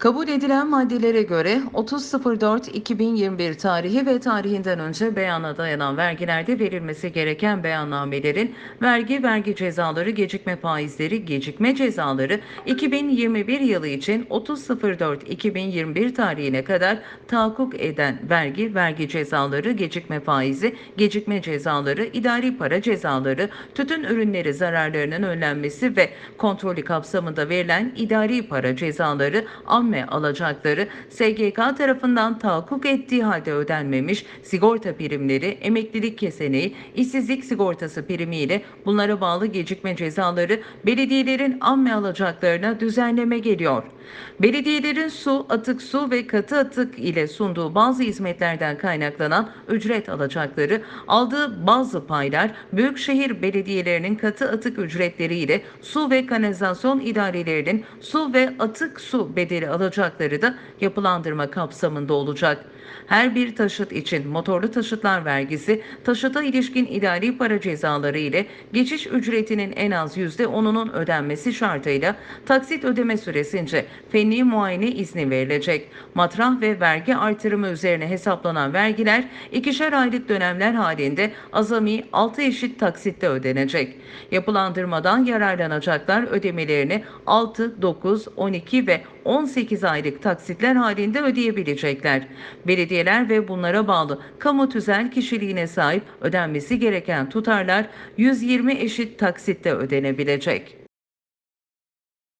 Kabul edilen maddelere göre 30.04.2021 tarihi ve tarihinden önce beyana dayanan vergilerde verilmesi gereken beyannamelerin vergi, vergi cezaları, gecikme faizleri, gecikme cezaları 2021 yılı için 30.04.2021 tarihine kadar tahakkuk eden vergi, vergi cezaları, gecikme faizi, gecikme cezaları, idari para cezaları, tütün ürünleri zararlarının önlenmesi ve kontrolü kapsamında verilen idari para cezaları, amme alacakları, SGK tarafından tahakkuk ettiği halde ödenmemiş sigorta primleri, emeklilik keseneği, işsizlik sigortası primi ile bunlara bağlı gecikme cezaları belediyelerin amme alacaklarına düzenleme geliyor. Belediyelerin su, atık su ve katı atık ile sunduğu bazı hizmetlerden kaynaklanan ücret alacakları, aldığı bazı paylar büyükşehir belediyelerinin katı atık ücretleri ile su ve kanalizasyon idarelerinin su ve atık su bedeli alacakları da yapılandırma kapsamında olacak. Her bir taşıt için motorlu taşıtlar vergisi, taşıta ilişkin idari para cezaları ile geçiş ücretinin en az %10'unun ödenmesi şartıyla taksit ödeme süresince fenli muayene izni verilecek. Matrah ve vergi artırımı üzerine hesaplanan vergiler ikişer aylık dönemler halinde azami 6 eşit taksitte ödenecek. Yapılandırmadan yararlanacaklar ödemelerini 6, 9, 12 ve 18 aylık taksitler halinde ödeyebilecekler. Belediyeler ve bunlara bağlı kamu tüzel kişiliğine sahip ödenmesi gereken tutarlar 120 eşit taksitte ödenebilecek.